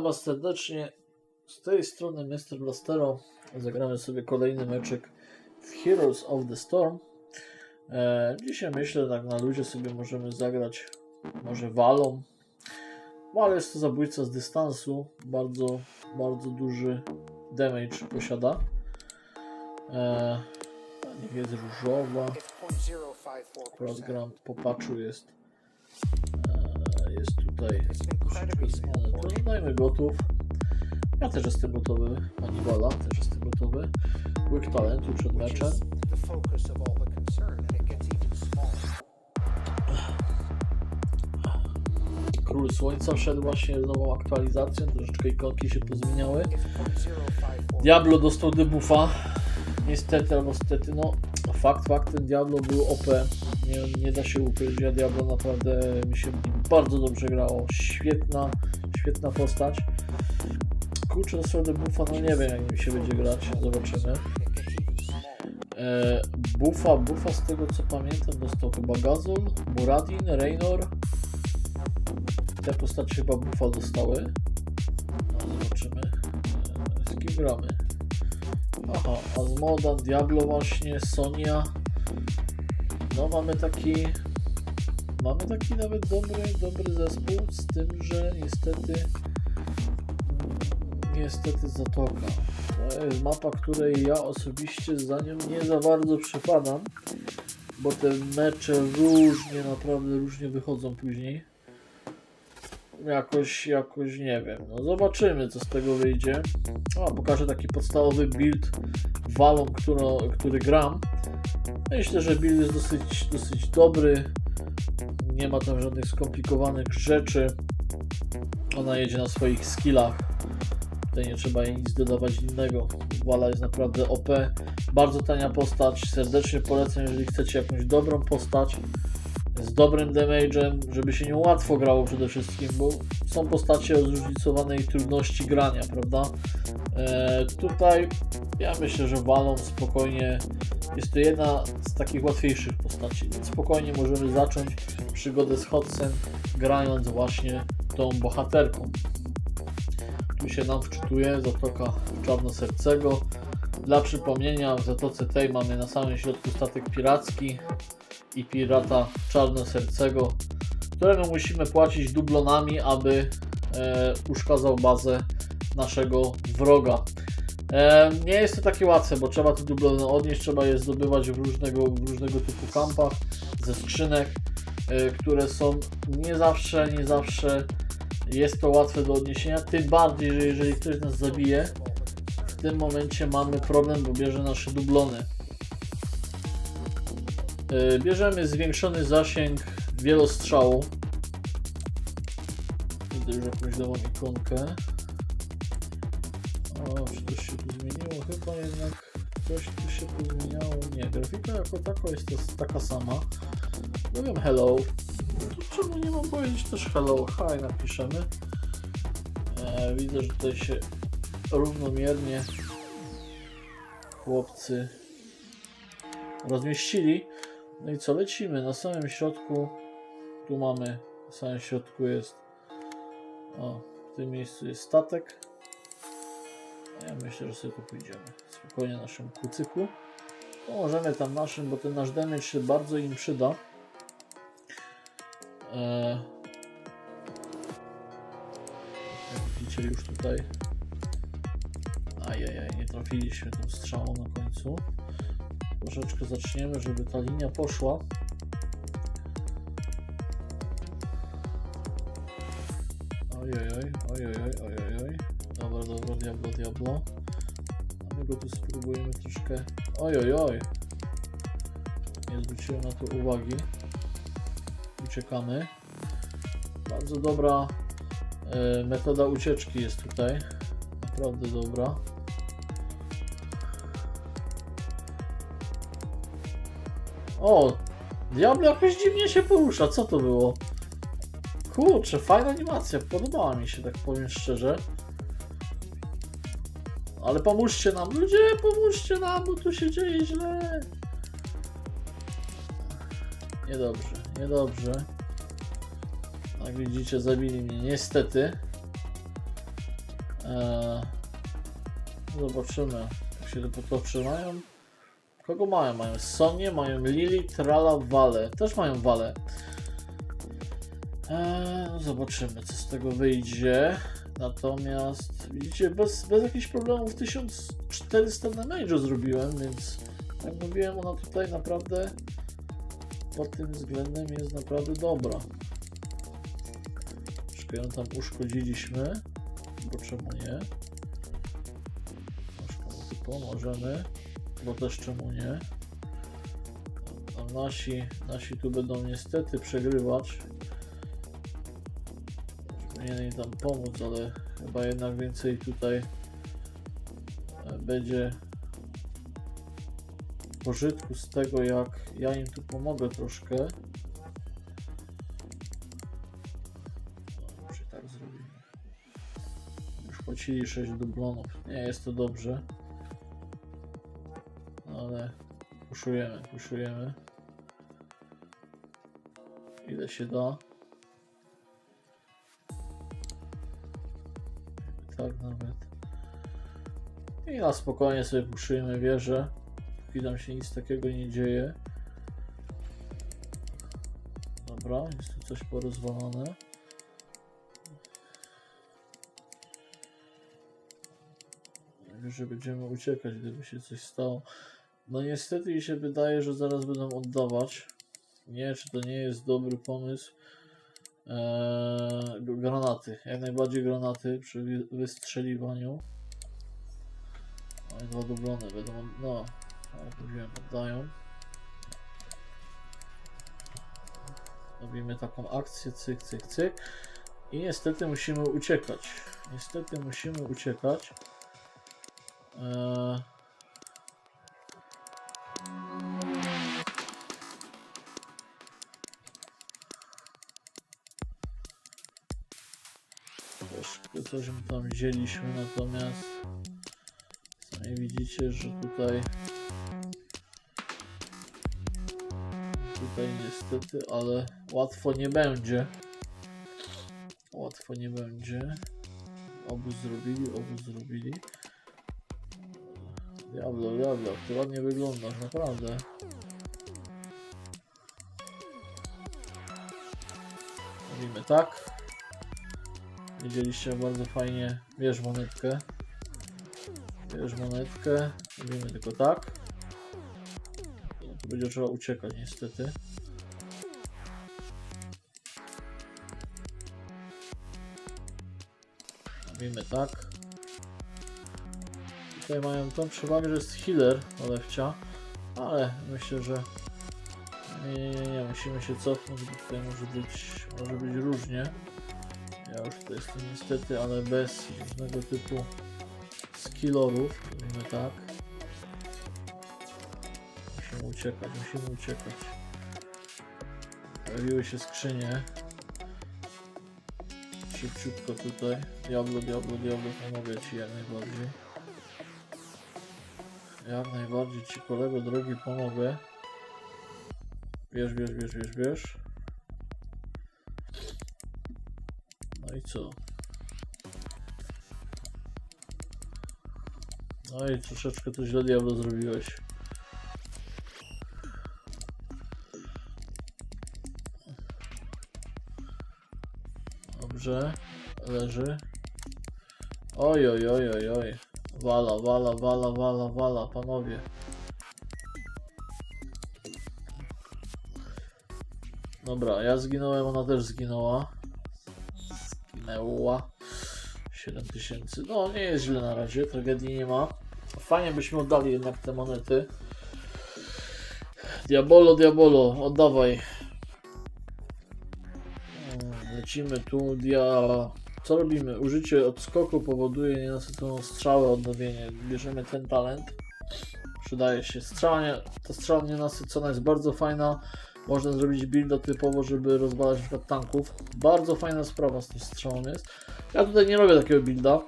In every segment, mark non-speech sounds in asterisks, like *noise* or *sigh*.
Witam Was serdecznie. Z tej strony Mr. Blastero. Zagramy sobie kolejny meczek w Heroes of the Storm. E, dzisiaj myślę, tak na ludzie sobie możemy zagrać może walą. Wal jest to zabójca z dystansu. Bardzo, bardzo duży damage posiada. E, niech jest różowa. Akurat gram po patchu jest. Jest tutaj zmiany. To dajmy gotów. Ja też jestem gotowy. Pani Wala też jestem gotowy. Łyk talentu przed meczem. Król Słońca wszedł właśnie z nową aktualizacją. Troszeczkę ikonki się pozmieniały. It's 054. Diablo dostał debuffa. Niestety, albo stety, no fakt, fakt, ten Diablo był OP. Nie, nie da się ukryć, ja Diablo naprawdę mi się bardzo dobrze grało. Świetna, świetna postać. Kurczę, dostał debuffa, no nie wiem jak mi się będzie grać, zobaczymy. E, buffa, buffa z tego co pamiętam dostał chyba Gazol, Muradin, Raynor. Te postacie chyba buffa dostały. No, zobaczymy. E, z kim gramy? Aha, Azmodan, Diablo właśnie, Sonia. No mamy taki... Mamy taki nawet dobry, dobry zespół, z tym, że niestety niestety Zatoka. To jest mapa, której ja osobiście za nią nie za bardzo przypadam, bo te mecze różnie, naprawdę różnie wychodzą później. Jakoś, jakoś nie wiem. No zobaczymy, co z tego wyjdzie. A, pokażę taki podstawowy build walą, który gram. Myślę, że build jest dosyć, dosyć dobry. Nie ma tam żadnych skomplikowanych rzeczy. Ona jedzie na swoich skillach. Tutaj nie trzeba jej nic dodawać innego. Wala jest naprawdę OP. Bardzo tania postać. Serdecznie polecam, jeżeli chcecie jakąś dobrą postać z dobrym damage'em, żeby się nią łatwo grało przede wszystkim, bo są postacie o zróżnicowanej trudności grania, prawda? E, tutaj ja myślę, że Walą spokojnie jest to jedna z takich łatwiejszych postaci, spokojnie możemy zacząć przygodę z Hotsem grając właśnie tą bohaterką. Tu się nam wczytuje Zatoka Czarnosercego. Dla przypomnienia, w Zatoce tej mamy na samym środku statek piracki i pirata Czarnosercego, któremu musimy płacić dublonami, aby e, uszkadzał bazę naszego wroga. E, nie jest to takie łatwe, bo trzeba te dublony odnieść, trzeba je zdobywać w różnego, w różnego typu kampach, ze skrzynek, e, które są nie zawsze, nie zawsze jest to łatwe do odniesienia, tym bardziej, że jeżeli ktoś nas zabije, w tym momencie mamy problem, bo bierze nasze dublony. Yy, Bierzemy zwiększony zasięg wielostrzału. Widzę już jakąś nową ikonkę. O, czy coś się tu zmieniło? Chyba jednak coś tu się tu zmieniało. Nie, grafika jako taka jest taka sama. No wiem, hello. No to czemu nie mam powiedzieć też hello? Hi napiszemy. E, widzę, że tutaj się równomiernie chłopcy rozmieścili. No i co, lecimy. Na samym środku, tu mamy, na samym środku jest, o, w tym miejscu jest statek. Ja myślę, że sobie tu pójdziemy. Spokojnie naszym kucyku. Pomożemy tam naszym, bo ten nasz damage się bardzo im przyda. Eee, jak widzicie już tutaj Ajajaj, nie trafiliśmy tą strzałą na końcu. Troszeczkę zaczniemy, żeby ta linia poszła. Ojojoj, ojojoj, ojojoj. Dobra, dobra, diablo, diablo. A my go tu spróbujemy troszkę... Ojojoj. Nie zwróciłem na to uwagi. Uciekamy. Bardzo dobra e, metoda ucieczki jest tutaj. Naprawdę dobra. O! Diablo jakoś dziwnie się porusza. Co to było? Kurczę, fajna animacja. Podobała mi się, tak powiem szczerze. Ale pomóżcie nam, ludzie, pomóżcie nam, bo tu się dzieje źle. Niedobrze, niedobrze. Jak widzicie, zabili mnie niestety. Eee, zobaczymy, jak się to potoczy. Mają. Kogo mają? Mają Sonię, mają Lili, Trala, Wale. Też mają Wale. Eee, zobaczymy, co z tego wyjdzie. Natomiast widzicie, bez, bez jakichś problemów 1400 na major zrobiłem, więc jak mówiłem, ona tutaj naprawdę pod tym względem jest naprawdę dobra. Troszkę ją tam uszkodziliśmy, bo czemu nie? Troszkę pomożemy, bo też czemu nie? A nasi, nasi tu będą niestety przegrywać. Powinienem tam pomóc, ale chyba jednak więcej tutaj e, będzie pożytku z tego, jak ja im tu pomogę troszkę. Może tak zrobimy. Już płacili 6 dublonów. Nie jest to dobrze. Ale puszujemy, puszujemy. Ile się da. I na spokojnie sobie puszujemy wieżę. Póki tam się nic takiego nie dzieje. Dobra, jest tu coś porozwalone. Że będziemy uciekać, gdyby się coś stało. No niestety mi się wydaje, że zaraz będą oddawać. Nie czy to nie jest dobry pomysł. Eee, granaty, jak najbardziej granaty przy wy- wystrzeliwaniu. Dwa dublony będą, no, jak mówiłem, oddają. Robimy taką akcję, cyk, cyk, cyk. I niestety musimy uciekać. Niestety musimy uciekać. Eee... Troszkę coś my tam wzięliśmy, natomiast sami widzicie, że tutaj tutaj niestety, ale łatwo nie będzie. Łatwo nie będzie. Obóz zrobili, obóz zrobili. Diablo, diablo, ty ładnie wyglądasz, naprawdę. Robimy tak. Widzieliście bardzo fajnie. Bierz monetkę. Bierz monetkę. Robimy tylko tak. Będzie trzeba uciekać niestety. Robimy tak. Tutaj mają tą przewagę, że jest healer Olewcia, ale myślę, że nie, nie, nie, nie, musimy się cofnąć, bo tutaj może być, może być różnie. Ja już tutaj jestem niestety, ale bez różnego typu skillorów. Robimy tak. Musimy uciekać, musimy uciekać. Pojawiły się skrzynie. Szybciutko tutaj. Diablo, Diablo, Diablo, pomogę Ci jak najbardziej. Jak najbardziej Ci kolego drogi pomogę. Bierz, bierz, bierz, bierz, bierz. No i co? No i troszeczkę to źle Diablo zrobiłeś. Dobrze, leży. Oj, oj, oj, oj, oj. Wala, wala, wala, wala, wala, panowie. Dobra, ja zginąłem, ona też zginęła. Zginęła. 7000. No, nie jest źle na razie, tragedii nie ma. Fajnie byśmy oddali jednak te monety. Diabolo, Diabolo, oddawaj. Mm, Lecimy tu, dia... Co robimy? Użycie odskoku powoduje nienasyconą strzałę, odnowienie. Bierzemy ten talent. Przydaje się. Strzała nie, ta strzała nienasycona jest bardzo fajna. Można zrobić builda typowo, żeby rozwalać np. tanków. Bardzo fajna sprawa z tej strony jest. Ja tutaj nie robię takiego builda.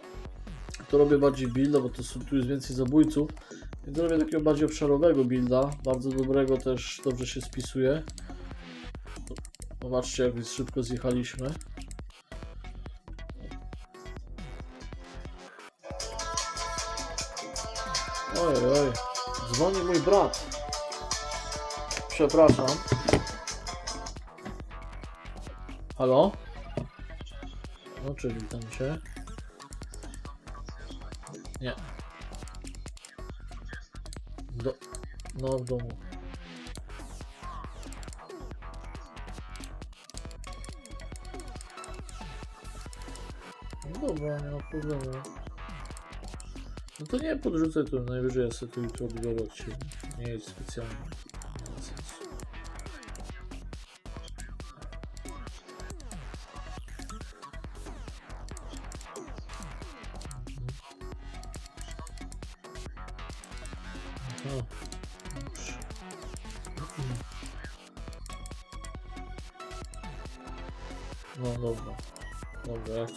To robię bardziej builda, bo to, tu jest więcej zabójców. Więc robię takiego bardziej obszarowego builda. Bardzo dobrego też, dobrze się spisuje. Zobaczcie jak szybko zjechaliśmy. Oj, oj, dzwoni mój brat. Przepraszam. Halo? No, cześć, witam cię. Nie. Do... No, w domu. No dobra, nie ma problemu. No to nie podrzucę to, najwyżej ja sobie to jutro odbiorę od ciebie. Nie jest specjalnie.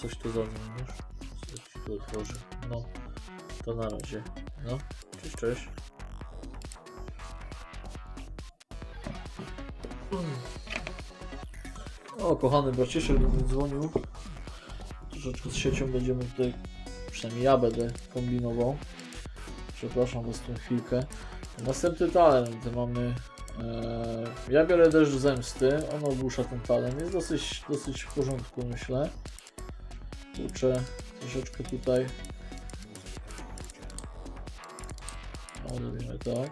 Coś to zamienisz. Coś ci tu otworzę. No. To na razie. No. Cześć, cześć. O, kochany braciszek do mnie dzwonił. Troszeczkę z siecią będziemy tutaj, przynajmniej ja będę kombinował. Przepraszam was tę chwilkę. Następny talent mamy. E, ja biorę deszcz zemsty. On ogłusza ten talent. Jest dosyć, dosyć w porządku, myślę. Uczę troszeczkę tutaj. Robimy tak.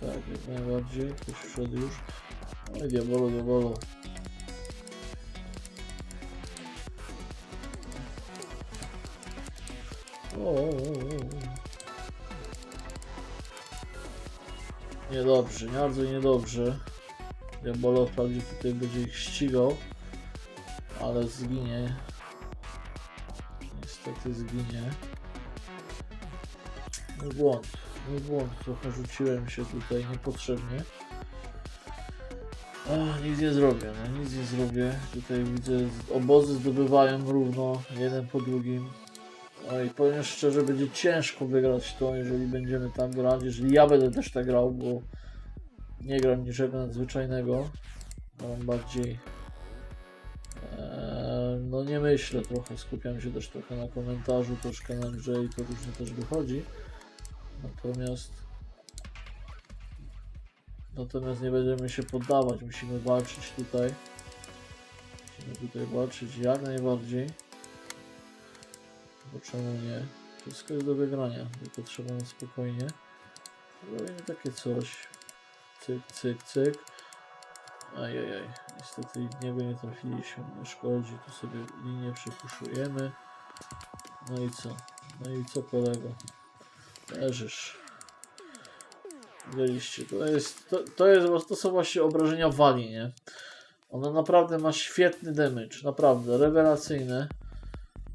Tak, jak najbardziej. Ktoś wszedł już. Oj, diabolo, diabolo. O, o, o, o. Niedobrze, bardzo niedobrze. Diabolo wprawdzie tutaj będzie ich ścigał, ale zginie. Niestety zginie. Mój błąd, mój błąd. Trochę rzuciłem się tutaj niepotrzebnie. Ach, nic nie zrobię, no nic nie zrobię. Tutaj widzę, obozy zdobywają równo, jeden po drugim. No i powiem szczerze, będzie ciężko wygrać to, jeżeli będziemy tak grać, jeżeli ja będę też tak grał, bo nie gram niczego nadzwyczajnego. Gram bardziej... No nie myślę trochę, skupiam się też trochę na komentarzu, troszkę na grze i to różnie też wychodzi. Natomiast... Natomiast nie będziemy się poddawać, musimy walczyć tutaj. Musimy tutaj walczyć jak najbardziej. Bo czemu nie? Wszystko jest do wygrania, tylko trzeba na spokojnie. Robimy takie coś. Cyk, cyk, cyk. Ajajaj, niestety niego nie trafiliśmy, nie szkodzi, tu sobie linię przypuszujemy. No i co? No i co kolego? Leżysz. Widzieliście, to jest, to, to jest, to są właśnie obrażenia wali, nie? Ona naprawdę ma świetny damage, naprawdę, rewelacyjny.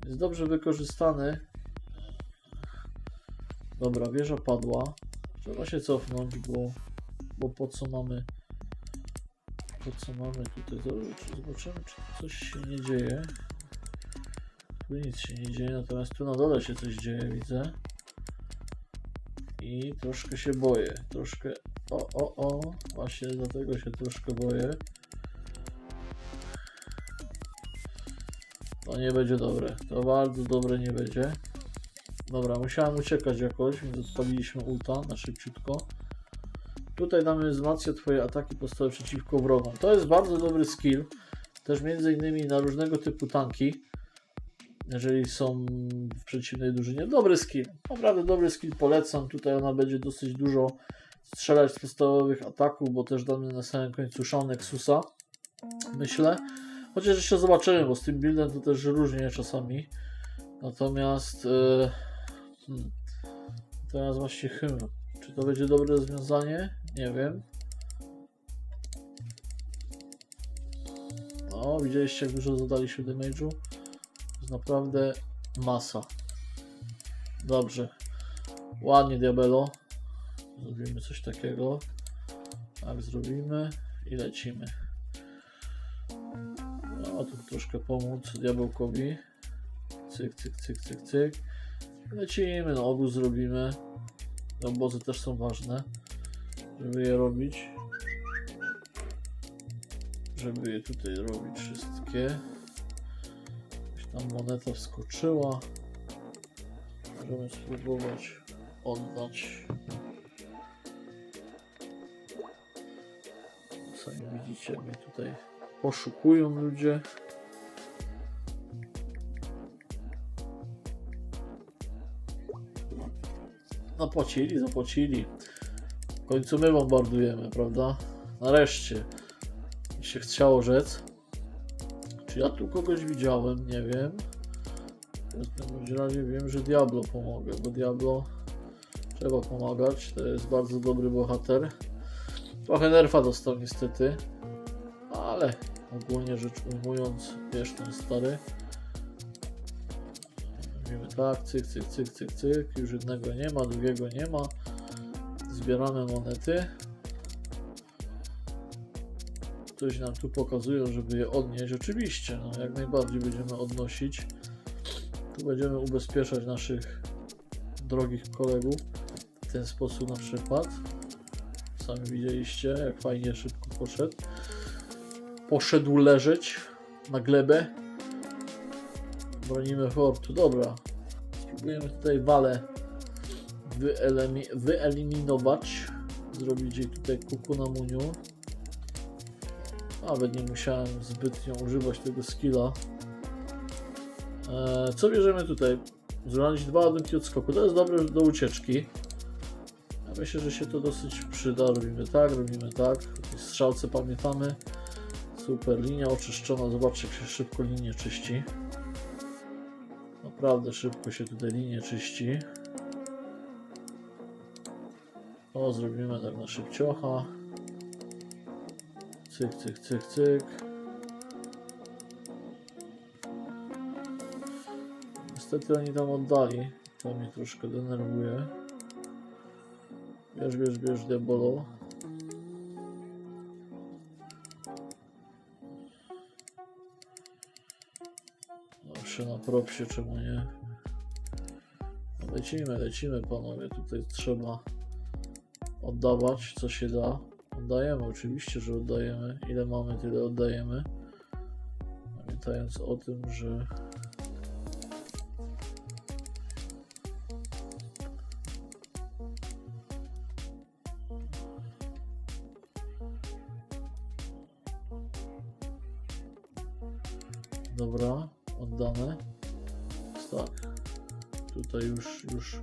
Jest dobrze wykorzystany. Dobra, wieża padła. Trzeba się cofnąć, bo, bo po co mamy po co mamy tutaj Zobacz- zobaczymy czy coś się nie dzieje. Tu nic się nie dzieje natomiast tu na dole się coś dzieje widzę. I troszkę się boję. Troszkę o o o właśnie dlatego się troszkę boję. To nie będzie dobre. To bardzo dobre nie będzie. Dobra musiałem uciekać jakoś więc odpaliliśmy ulta na szybciutko Tutaj damy wzmacnia Twoje ataki podstawowe przeciwko wrogom. To jest bardzo dobry skill. Też między innymi na różnego typu tanki. Jeżeli są w przeciwnej drużynie. Dobry skill. Naprawdę dobry skill polecam. Tutaj ona będzie dosyć dużo strzelać z podstawowych ataków, bo też damy na samym końcu Shaun Nexusa. Myślę. Chociaż jeszcze zobaczymy, bo z tym buildem to też różnie czasami. Natomiast... Yy, hmm, teraz właśnie hymn. Czy to będzie dobre rozwiązanie? Nie wiem. No, widzieliście jak dużo zadaliśmy damage'u? To jest naprawdę masa. Dobrze. Ładnie Diabelo. Zrobimy coś takiego. Tak zrobimy i lecimy. No, tu troszkę pomóc diabełkowi. Cyk, cyk, cyk, cyk, cyk. Lecimy, no obóz zrobimy. Obozy też są ważne, żeby je robić. Żeby je tutaj robić wszystkie. Jakaś tam moneta wskoczyła. Możemy spróbować oddać. Sami widzicie, mnie tutaj poszukują ludzie. Zapłacili, zapłacili. W końcu my bombardujemy, prawda? Nareszcie. Mi się chciało rzec. Czy ja tu kogoś widziałem? Nie wiem. W każdym razie wiem, że Diablo pomogę, bo Diablo trzeba pomagać. To jest bardzo dobry bohater. Trochę nerfa dostał niestety, ale ogólnie rzecz ujmując, wiesz, ten stary. Mówimy tak, cyk, cyk, cyk, cyk, cyk. Już jednego nie ma, drugiego nie ma. Zbieramy monety. Coś nam tu pokazują, żeby je odnieść. Oczywiście, no, jak najbardziej będziemy odnosić. Tu będziemy ubezpieczać naszych drogich kolegów w ten sposób na przykład. Sami widzieliście, jak fajnie szybko poszedł. Poszedł leżeć na glebę. Bronimy fortu. Dobra. Spróbujemy tutaj walę wyelimi- wyeliminować. Zrobić jej tutaj kuku na muniu. Nawet nie musiałem zbytnio używać tego skilla. Eee, co bierzemy tutaj? Zrobić dwa ładunki od skoku. To jest dobre do ucieczki. Ja myślę, że się to dosyć przyda. Robimy tak, robimy tak. Strzałce pamiętamy. Super, linia oczyszczona. Zobaczcie, jak się szybko linie czyści. Naprawdę szybko się tutaj linie czyści. O, zrobimy tak na szybciocha. Cyk, cyk, cyk, cyk. Niestety oni tam oddali. To mnie troszkę denerwuje. Bierz, bierz, bierz diabolo. Zawsze na propsie, czemu nie? No Lecimy, lecimy panowie. Tutaj trzeba oddawać, co się da. Oddajemy, oczywiście, że oddajemy. Ile mamy, tyle oddajemy. Pamiętając o tym, że Dobra, oddane. Tak. Tutaj już, już.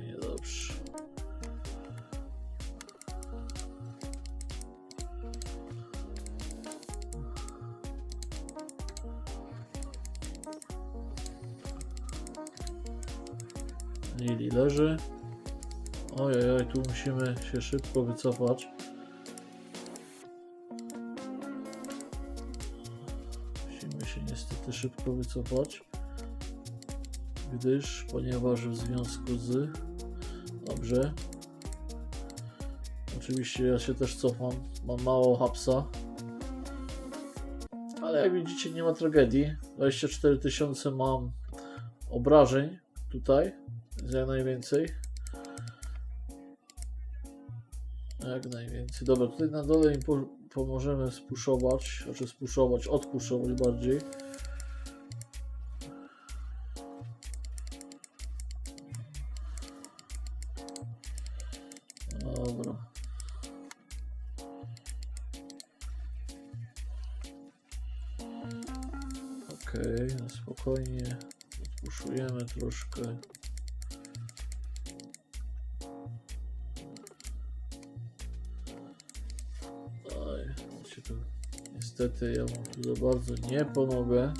Niedobrze. Lili leży. Ojej, oj, tu musimy się szybko wycofać. Szybko wycofać. Gdyż, ponieważ w związku z... Dobrze. Oczywiście ja się też cofam. Mam mało hapsa. Ale jak widzicie nie ma tragedii. 24 tysiące mam obrażeń tutaj. Jak najwięcej. Jak najwięcej. Dobra, tutaj na dole im po, pomożemy spuszować, znaczy spuszować, odpuszować bardziej. Ja mu za bardzo nie pomogę.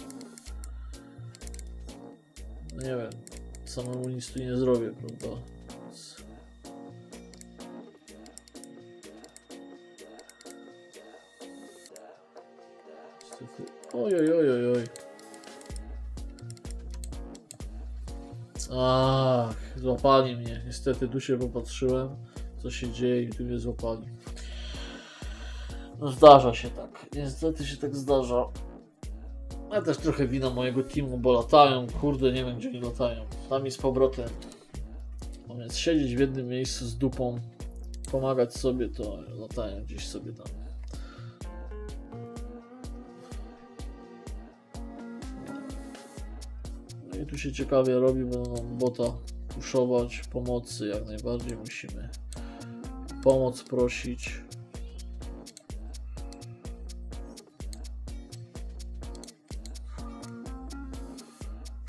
No nie wiem, samemu nic tu nie zrobię, prawda? Oj, oj, oj, oj, oj. Ach, złapali mnie. Niestety tu się popatrzyłem, co się dzieje i tu mnie złapali. Zdarza się tak. Niestety się tak zdarza. Ja też trochę wina mojego teamu, bo latają, kurde, nie wiem gdzie oni latają. Tam i z powrotem. więc siedzieć w jednym miejscu z dupą, pomagać sobie, to latają gdzieś sobie tam. No i tu się ciekawie robi, bo nam bota puszować, pomocy jak najbardziej musimy. Pomoc prosić.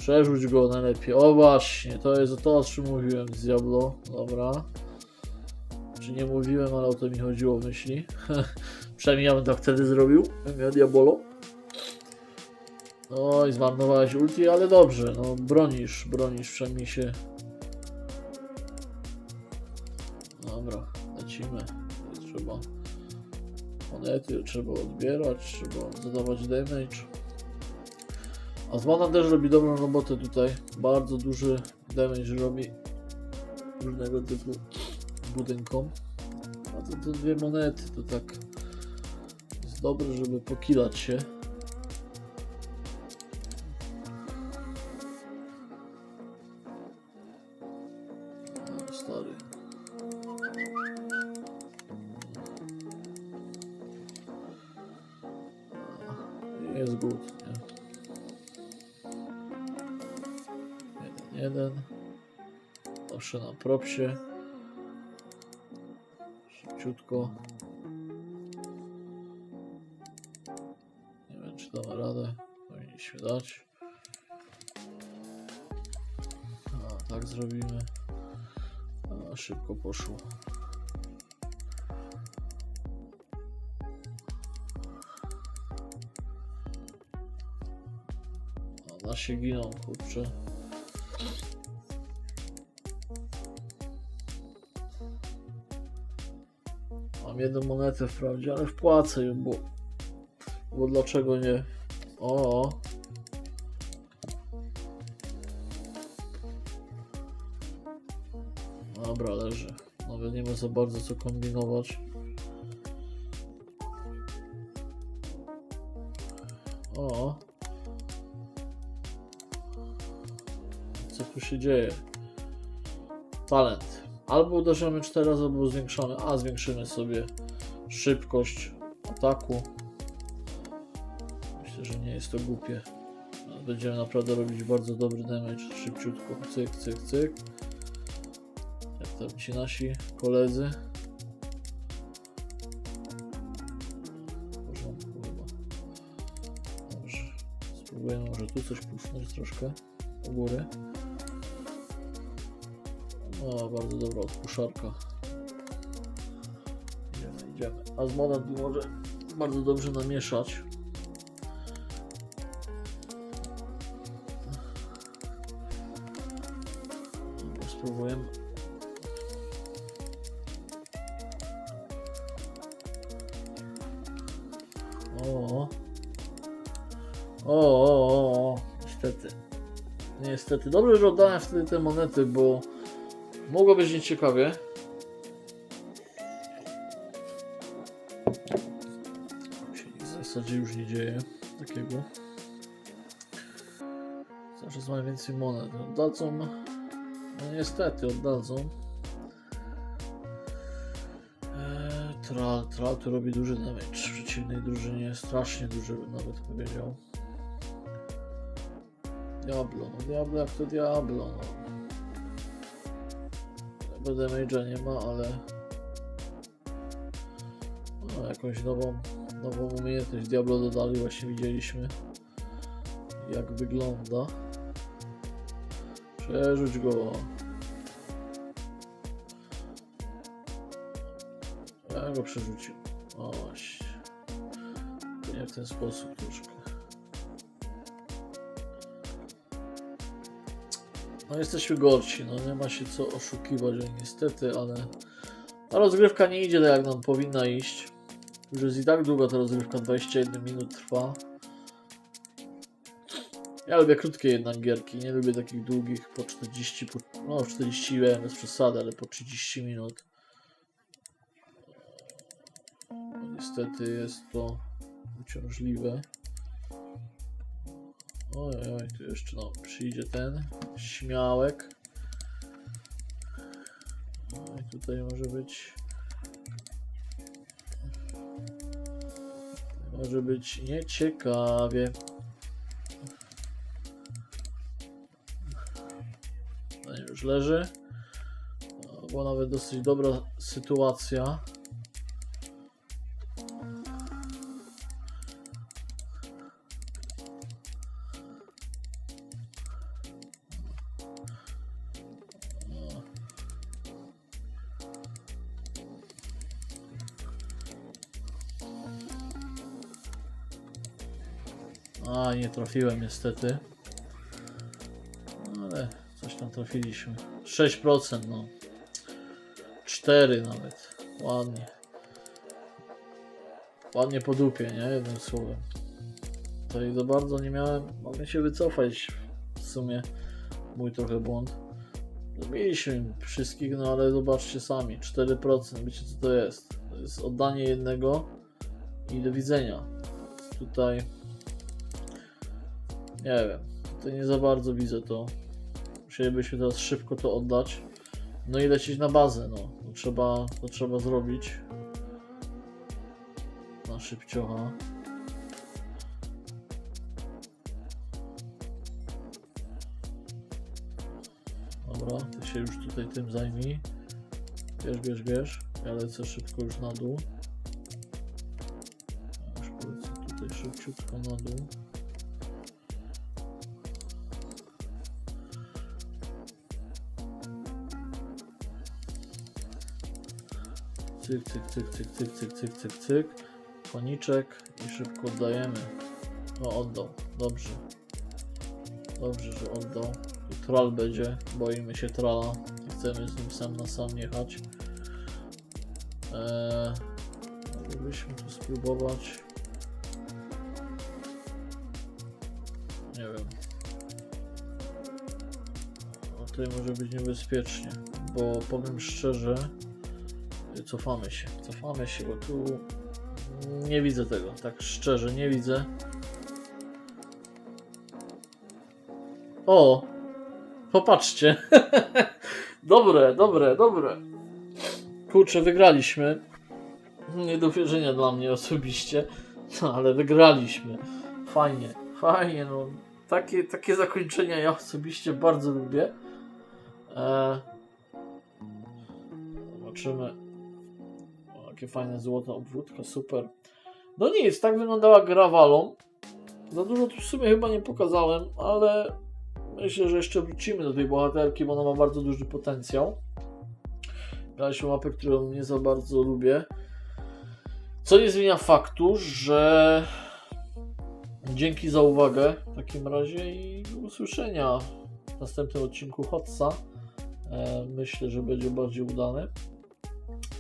Przerzuć go najlepiej. O właśnie, to jest to o czym mówiłem z Diablo. Dobra. Czy nie mówiłem, ale o to mi chodziło w myśli. *laughs* Przynajmniej ja bym tak wtedy zrobił. Miał Diabolo. No i zmarnowałeś ulti, ale dobrze, no bronisz, bronisz, przynajmniej się... Dobra, lecimy. Trzeba monety, trzeba odbierać, trzeba zadawać damage. A Zmana też robi dobrą robotę tutaj. Bardzo duży damage robi różnego typu budynkom. A to te dwie monety to tak jest dobre, żeby pokilać się. Jest good, nie? Jeden. Proszę na propsie. Szybciutko. Nie wiem, czy damy radę. Powinniśmy dać. A, tak zrobimy. A, szybko poszło. A, nasie giną, kurczę. Jedną monetę wprawdzie, ale wpłacę ją, bo, bo dlaczego nie? O, dobra, leży. Nawet nie ma za bardzo co kombinować. O, co tu się dzieje? Talent. Albo uderzymy 4 razy, albo zwiększamy. A, zwiększymy sobie szybkość ataku. Myślę, że nie jest to głupie. Będziemy naprawdę robić bardzo dobry damage. Szybciutko. Cyk, cyk, cyk. Jak tam ci nasi koledzy. W. Dobrze. Spróbujemy może tu coś pusznąć troszkę. U góry. O, bardzo dobra odpuszczarka. Idziemy, idziemy. A z monet tu może bardzo dobrze namieszać. Spróbujemy. O, o, o, o. Niestety. Niestety. Dobrze, że oddałem wtedy te monety, bo Mogło być nieciekawie. W zasadzie już nie dzieje takiego. Zawsze mamy więcej monet. Oddadzą. No niestety oddadzą. Eee, Tral, tral tu robi duży damage w przeciwnej drużynie. Strasznie duży bym nawet powiedział. Diablo, no Diablo jak to Diablo, no. Bo damage'a nie ma, ale no, jakąś nową, nową umiejętność Diablo dodali, właśnie widzieliśmy jak wygląda. Przerzuć go. Ja go przerzucił. O właśnie. Nie w ten sposób troszkę. No jesteśmy gorsi, no nie ma się co oszukiwać, niestety, ale ta rozgrywka nie idzie tak jak nam powinna iść. Już jest i tak długa ta rozgrywka, 21 minut trwa. Ja lubię krótkie jednak gierki, nie lubię takich długich po 40, po, no 40 wiem, bez przesady, ale po 30 minut. No, niestety jest to uciążliwe. Oj, oj, tu jeszcze no, przyjdzie ten śmiałek. No i tutaj może być. Może być nieciekawie. nie, już leży. Była nawet dosyć dobra sytuacja. Trafiłem niestety. Ale coś tam trafiliśmy. 6%, no. 4 nawet. Ładnie. Ładnie po dupie, nie? Jednym słowem. Tutaj za bardzo nie miałem. Mogę się wycofać. W sumie mój trochę błąd. Zabiliśmy wszystkich, no ale zobaczcie sami. 4%. Wiecie co to jest? To jest oddanie jednego i do widzenia. Tutaj nie wiem. Tutaj nie za bardzo widzę to. Musielibyśmy teraz szybko to oddać. No i lecieć na bazę, no. To trzeba, to trzeba zrobić. Na szybciocha. Dobra, ty się już tutaj tym zajmij. Bierz, bierz, bierz. Ja lecę szybko już na dół. Ja Już polecę tutaj szybciutko na dół. Cyk, cyk, cyk, cyk, cyk, cyk, cyk, cyk, cyk. Koniczek i szybko oddajemy. No oddał. Dobrze. Dobrze, że oddał. Tu troll będzie. Boimy się trolla. Nie chcemy z nim sam na sam jechać. Eee, tu spróbować. Nie wiem. No, tutaj może być niebezpiecznie, bo powiem szczerze, cofamy się, cofamy się, bo tu nie widzę tego, tak szczerze nie widzę. O! Popatrzcie. *laughs* dobre, dobre, dobre. Kurczę, wygraliśmy. Nie do wierzenia dla mnie osobiście, *laughs* no, ale wygraliśmy. Fajnie, fajnie, no. Takie, takie zakończenia ja osobiście bardzo lubię. Eee, zobaczymy. O, jakie fajne złota obwódka, super. No nic, tak wyglądała gra. Za dużo tu w sumie chyba nie pokazałem, ale myślę, że jeszcze wrócimy do tej bohaterki, bo ona ma bardzo duży potencjał. Graliśmy mapę, którą nie za bardzo lubię. Co nie zmienia faktu, że dzięki za uwagę w takim razie i usłyszenia w następnym odcinku Hotsa. E, myślę, że będzie bardziej udany.